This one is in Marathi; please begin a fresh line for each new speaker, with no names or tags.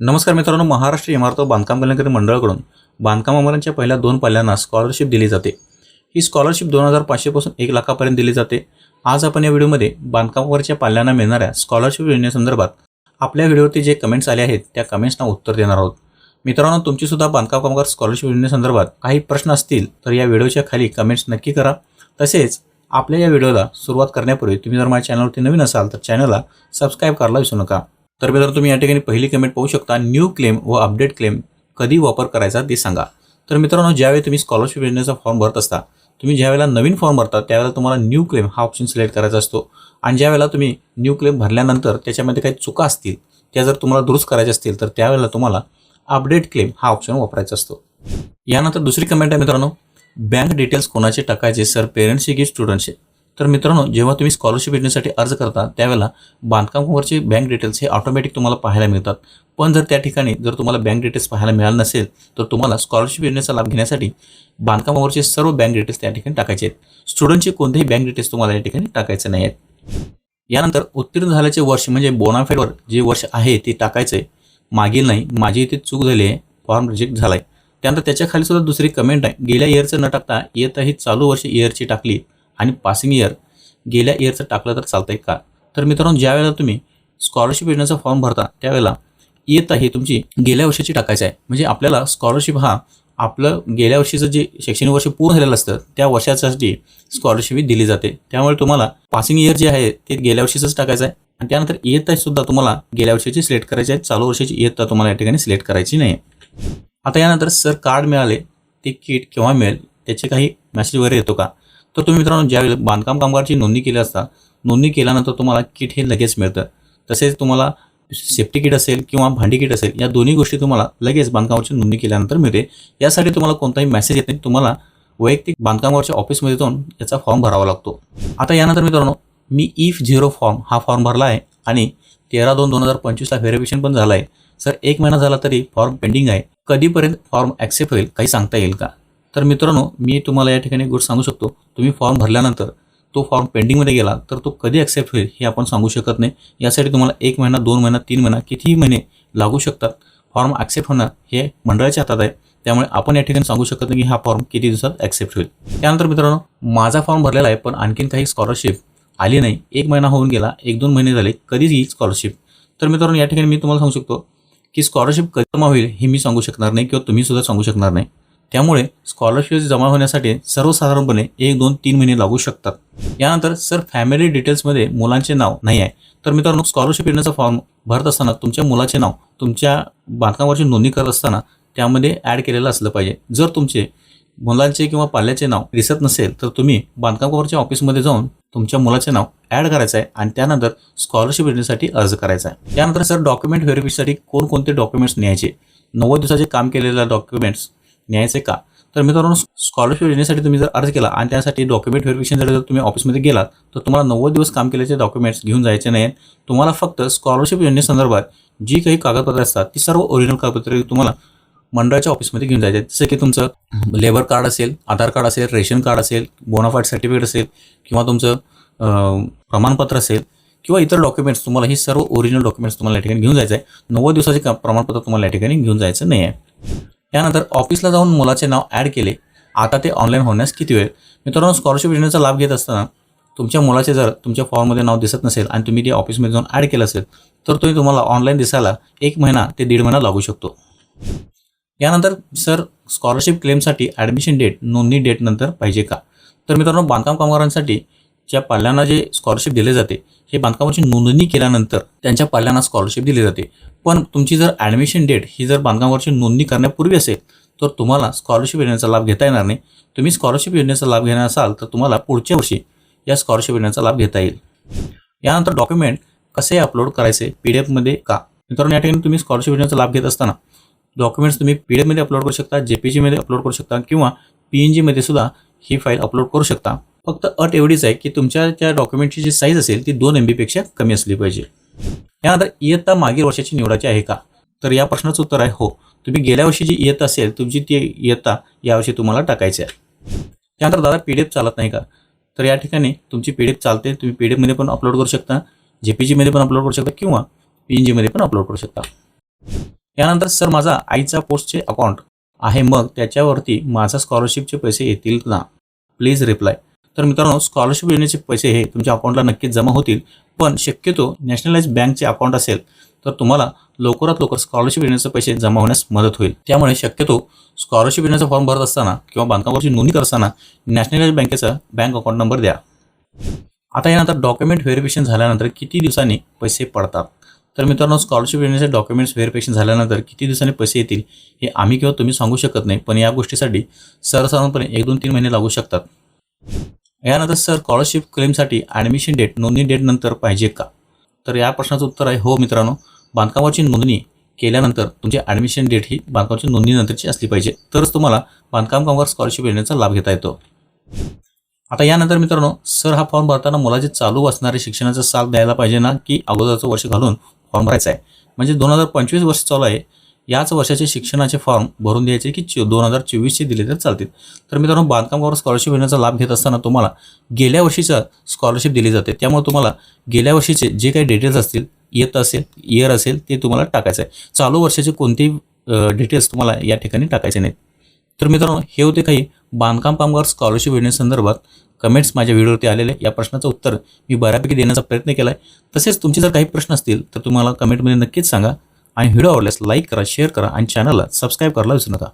नमस्कार मित्रांनो महाराष्ट्र इमारत बांधकाम कल्याणकारी मंडळाकडून बांधकाम कामगारांच्या पहिल्या दोन पाल्यांना स्कॉलरशिप दिली जाते. ही स्कॉलरशिप दोन हजार पाचशेपासून एक लाखापर्यंत दिली जाते. आज आपण या व्हिडिओमध्ये बांधकामावरच्या पाल्यांना मिळणाऱ्या स्कॉलरशिप योजनेसंदर्भात आपल्या व्हिडिओवरती जे कमेंट्स आले आहेत त्या कमेंट्सना उत्तर देणार आहोत. मित्रांनो तुमचीसुद्धा बांधकाम कामगार स्कॉलरशिप योजनेसंदर्भात काही प्रश्न असतील तर या व्हिडिओच्या खाली कमेंट्स नक्की करा. तसेच आपल्या या व्हिडिओला सुरुवात करण्यापूर्वी तुम्ही जर माझ्या चॅनलवरती नवीन असाल तर चॅनलला सबस्क्राईब करायला विसरू नका. तर मित्रांनो तुम्ही या ठिकाणी पहिली कमेंट पाहू शकता. न्यू क्लेम व अपडेट क्लेम कधी वापर करायचा ते सांगा. तर मित्रांनो ज्यावेळी तुम्ही स्कॉलरशिप योजनेचा फॉर्म भरत असता तुम्ही ज्यावेळेला नवीन फॉर्म भरता त्यावेळेला तुम्हाला न्यू क्लेम हा ऑप्शन सिलेक्ट करायचा असतो. आणि ज्यावेळेला तुम्ही न्यू क्लेम भरल्यानंतर त्याच्यामध्ये काही चुका असतील त्या जर तुम्हाला दुरुस्त करायच्या असतील तर त्यावेळेला तुम्हाला अपडेट क्लेम हा ऑप्शन वापरायचा असतो. यानंतर दुसरी कमेंट आहे मित्रांनो बँक डिटेल्स कोणाचे टाकायचे? सर पेरेंट्सचे की स्टुडंटचे तर मित्रांनो जेव्हा तुम्ही स्कॉलरशिप योजनेसाठी अर्ज करता त्यावेळेला बांधकामावरचे बँक डिटेल्स हे ऑटोमॅटिक तुम्हाला पाहायला मिळतात. पण जर त्या ठिकाणी जर तुम्हाला बँक डिटेल्स पाहायला मिळालं नसेल तर तुम्हाला स्कॉलरशिप योजनेचा लाभ घेण्यासाठी बांधकामावरचे सर्व बँक डिटेल्स त्या ठिकाणी टाकायचे आहेत. स्टुडंटचे कोणतेही बँक डिटेल्स तुम्हाला या ठिकाणी टाकायचे नाही आहेत यानंतर उत्तीर्ण झाल्याचे वर्ष म्हणजे बोनाफेडवर जे वर्ष आहे ते टाकायचं आहे मागील नाही माझी इथे चूक झाली आहे. फॉर्म रिजेक्ट झाला आहे त्यानंतर त्याच्याखाली सुद्धा दुसरी कमेंट आहे. गेल्या इयरचं न टाकता येत ही चालू वर्ष इयरची टाकली. आणि पासिंग इयर गेल्या इयरचं टाकलं तर चालतं आहे का? तर मित्रांनो ज्या वेळेला तुम्ही स्कॉलरशिप योजनेचा फॉर्म भरता त्यावेळेला येत आहे तुमची गेल्या वर्षाची टाकायचं आहे. म्हणजे आपल्याला स्कॉलरशिप हा आपलं गेल्या वर्षीचं जे शैक्षणिक वर्ष पूर्ण झालेलं असतं त्या वर्षासाठी स्कॉलरशिप ही दिली जाते. त्यामुळे तुम्हाला पासिंग इयर जे आहे ते गेल्या वर्षीचंच टाकायचं आहे. आणि त्यानंतर इयत्ता सुद्धा तुम्हाला गेल्या वर्षीची सिलेक्ट करायची आहे. चालू वर्षाची इयत्ता तुम्हाला या ठिकाणी सिलेक्ट करायची नाही आता यानंतर सर कार्ड मिळाले ते किट केव्हा मिळेल त्याचे काही मेसेज वगैरे येतो का? तर तुम्ही मित्रांनो ज्यावेळी बांधकाम कामगारची नोंदणी केली असता नोंदणी केल्यानंतर तुम्हाला किट हे लगेच मिळतं. तसेच तुम्हाला सेफ्टी किट असेल किंवा भांडी किट असेल या दोन्ही गोष्टी तुम्हाला लगेच बांधकामाची नोंदणी केल्यानंतर मिळते. यासाठी तुम्हाला कोणताही मेसेज येत नाही. तुम्हाला वैयक्तिक बांधकामावरच्या ऑफिसमध्ये जाऊन याचा फॉर्म भरावा लागतो. आता यानंतर मित्रांनो मी इफ झिरो फॉर्म हा फॉर्म भरला आहे आणि तेरा दोन दोन हजार पंचवीसला व्हेरिफिकेशन पण झालं आहे. सर एक महिना झाला तरी फॉर्म पेंडिंग आहे. कधीपर्यंत फॉर्म ॲक्सेप्ट होईल? काही सांगता येईल का? तर मित्रांनो मी तुम्हाला या ठिकाणी गोष्ट सांगू शकतो. तुम्ही फॉर्म भरल्यानंतर तो फॉर्म पेंडिंगमध्ये गेला तर तो कधी ॲक्सेप्ट होईल हे आपण सांगू शकत नाही. यासाठी तुम्हाला एक महिना दोन महिना तीन महिना कितीही महिने लागू शकतात. फॉर्म ॲक्सेप्ट होणार हे मंडळाच्या हातात आहे. त्यामुळे आपण या ठिकाणी सांगू शकत नाही की हा फॉर्म किती दिवसात ॲक्सेप्ट होईल. त्यानंतर मित्रांनो माझा फॉर्म भरलेला आहे पण आणखीन काही स्कॉलरशिप आली नाही. एक महिना होऊन गेला एक दोन महिने झाले कधीच येईल स्कॉलरशिप तर मित्रांनो या ठिकाणी मी तुम्हाला सांगू शकतो की स्कॉलरशिप कधी जमा होईल हे मी सांगू शकणार नाही किंवा तुम्ही सुद्धा सांगू शकणार नाही. त्यामुळे स्कॉलरशिप जमा होण्यासाठी सर्वसाधारणपणे एक दोन तीन महिने लागू शकतात. यानंतर सर फॅमिली डिटेल्समध्ये मुलांचे नाव नाही आहे. तर मित्रांनो स्कॉलरशिप येण्याचा फॉर्म भरत असताना तुमच्या मुलाचे नाव तुमच्या बांधकामावरची नोंदणी करत असताना त्यामध्ये ॲड केलेलं असलं पाहिजे. जर तुमचे मुलांचे किंवा पाल्याचे नाव दिसत नसेल तर तुम्ही बांधकामावरच्या ऑफिसमध्ये जाऊन तुमच्या मुलाचे नाव ॲड करायचं आहे आणि त्यानंतर स्कॉलरशिप येण्यासाठी अर्ज करायचा आहे. त्यानंतर सर डॉक्युमेंट व्हेरिफिकेशनसाठी कोणकोणते डॉक्युमेंट्स न्यायचे? नव्वद दिवसाचे काम केलेल्या डॉक्युमेंट्स न्यायचे का? तर मित्रांनो स्कॉलरशिप योजनेसाठी तुम्ही जर अर्ज केला आणि त्यासाठी डॉक्युमेंट व्हेरिफिकेशन जर तुम्ही ऑफिसमध्ये गेलात तर तुम्हाला नव्वद दिवस काम केल्याचे डॉक्युमेंट्स घेऊन जायचे नाहीत. तुम्हाला फक्त स्कॉलरशिप योजनेसंदर्भात जी काही कागदपत्रे असतात ती सर्व ओरिजिनल कागदपत्रे तुम्हाला मंडळाच्या ऑफिसमध्ये घेऊन जायचे जसं की तुमचं लेबर कार्ड असेल आधार कार्ड असेल रेशन कार्ड असेल बोनाफाईड सर्टिफिकेट असेल किंवा तुमचं प्रमाणपत्र असेल किंवा इतर डॉक्युमेंट्स तुम्हाला ही सर्व ओरिजिनल डॉक्युमेंट्स तुम्हाला या ठिकाणी घेऊन जायचं आहे. नव्वद दिवसाचे का- प्रमाणपत्र तुम्हाला या ठिकाणी घेऊन जायचं नाही आहे. यानंतर ऑफिसला जाऊन मुलाचे नाव ॲड केले. आता ते ऑनलाईन होण्यास किती वेळ? मित्रांनो स्कॉलरशिप योजनेचा लाभ घेत असताना तुमच्या मुलाचे जर तुमच्या फॉर्ममध्ये नाव दिसत नसेल आणि तुम्ही ते ऑफिसमध्ये जाऊन ॲड केलं असेल तर तुम्ही तुम्हाला ऑनलाईन दिसायला एक महिना ते दीड महिना लागू शकतो. यानंतर सर स्कॉलरशिप क्लेमसाठी ॲडमिशन डेट नोंदणी डेट नंतर पाहिजे का? तर मित्रांनो बांधकाम कामगारांसाठी ज्या पाल्यांना जे स्कॉलरशिप दिले जाते हे बांधकामाची नोंदणी केल्यानंतर त्यांच्या पाल्यांना स्कॉलरशिप दिली जाते. पण तुमची जर ॲडमिशन डेट ही जर बांधकामावरची नोंदणी करण्यापूर्वी असेल तर तुम्हाला स्कॉलरशिप योजनेचा लाभ घेता येणार नाही. तुम्ही स्कॉलरशिप योजनेचा लाभ घेणार असाल तर तुम्हाला पुढच्या वर्षी या स्कॉलरशिप योजनेचा लाभ घेता येईल. यानंतर डॉक्युमेंट कसे अपलोड करायचे पी डी एफमध्ये का? मित्रांनो या ठिकाणी तुम्ही स्कॉलरशिप योजनेचा लाभ घेत असताना डॉक्युमेंट्स तुम्ही पी डी एफमध्ये अपलोड करू शकता जे पी जीमध्ये अपलोड करू शकता किंवा पी एन जीमध्ये सुद्धा ही फाईल अपलोड करू शकता. फक्त अट एवढीच आहे की तुमच्या त्या डॉक्युमेंटची जी साईज असेल ती दोन एम बीपेक्षा कमी असली पाहिजे. यानंतर इयत्ता मागील वर्षाची निवडायची आहे का? तर या प्रश्नाचं उत्तर आहे हो. तुम्ही गेल्या वर्षी जी इयत्ता असेल तुमची ती इयत्ता यावर्षी तुम्हाला टाकायची आहे. त्यानंतर दादा पी डी एफ चालत नाही का? तर या ठिकाणी तुमची पी डी एफ चालते तुम्ही पी डी एफमध्ये पण अपलोड करू शकता जे पी जीमध्ये पण अपलोड करू शकता किंवा पी एन जीमध्ये पण अपलोड करू शकता. यानंतर सर माझा आईचा पोस्टचे अकाउंट आहे मग त्याच्यावरती माझा स्कॉलरशिपचे पैसे येतील ना? प्लीज रिप्लाय तर मित्रांनो स्कॉलरशिप योजनेचे पैसे हे तुमच्या अकाउंटला नक्कीच जमा होतील पण शक्यतो नॅशनलाइज बँकचे अकाउंट असेल तर तुम्हाला लवकरात लवकर स्कॉलरशिप योजनेचे पैसे जमा होण्यास मदत होईल. त्यामुळे शक्यतो स्कॉलरशिप योजनेचा फॉर्म भरत असताना किंवा बांधकामावरची नोंदणी करत असताना नॅशनलाइज बँकेचा बँक अकाउंट नंबर द्या. आता यानंतर डॉक्युमेंट व्हेरिफिकेशन झाल्यानंतर किती दिवसांनी पैसे पडतात? तर मित्रांनो स्कॉलरशिप योजनेचे डॉक्युमेंट्स व्हेरिफिकेशन झाल्यानंतर किती दिवसांनी पैसे येतील हे आम्ही किंवा तुम्ही सांगू शकत नाही पण या गोष्टीसाठी सर्वसाधारणपणे एक दोन तीन महिने लागू शकतात. यानंतर सर स्कॉलरशिप क्लेमसाठी ॲडमिशन डेट नोंदणी डेटनंतर पाहिजे का? तर या प्रश्नाचं उत्तर आहे हो मित्रांनो बांधकामाची नोंदणी केल्यानंतर तुमची ॲडमिशन डेट ही बांधकामाची नोंदणीनंतरची असली पाहिजे. तरच तुम्हाला बांधकाम कामगार स्कॉलरशिप योजनेचा लाभ घेता येतो. आता यानंतर मित्रांनो सर हा फॉर्म भरताना मुलाचे चालू असणारे शिक्षणाचा साल द्यायला पाहिजे ना की अगोदरचं वर्ष घालून फॉर्म भरायचा आहे? म्हणजे दोन हजार पंचवीस वर्ष चालू आहे याच वर्षाचे शिक्षणाचे फॉर्म भरून द्यायचे की दोन हजार चोवीसचे दिले तर चालतील. तर मित्रांनो बांधकामावर स्कॉलरशिप योजनेचा लाभ घेत असताना तुम्हाला गेल्या वर्षीचा स्कॉलरशिप दिली जाते. त्यामुळे तुम्हाला गेल्या वर्षीचे जे काही डिटेल्स असतील येत असेल इयर असेल ते तुम्हाला टाकायचं आहे. चालू वर्षाचे कोणतेही डिटेल्स तुम्हाला या ठिकाणी टाकायचे नाहीत. तर मित्रांनो हे होते काही बांधकाम कामगार स्कॉलरशिप योजनेसंदर्भात कमेंट्स माझ्या व्हिडिओवरती आलेले या प्रश्नाचं उत्तर मी बऱ्यापैकी देण्याचा प्रयत्न केला आहे तसेच तुमचे जर काही प्रश्न असतील तर तुम्हाला कमेंटमध्ये नक्कीच सांगा. आणि व्हिडिओ आवडल्यास लाईक करा शेअर करा आणि चॅनलला सबस्क्राईब करायला विसरू नका.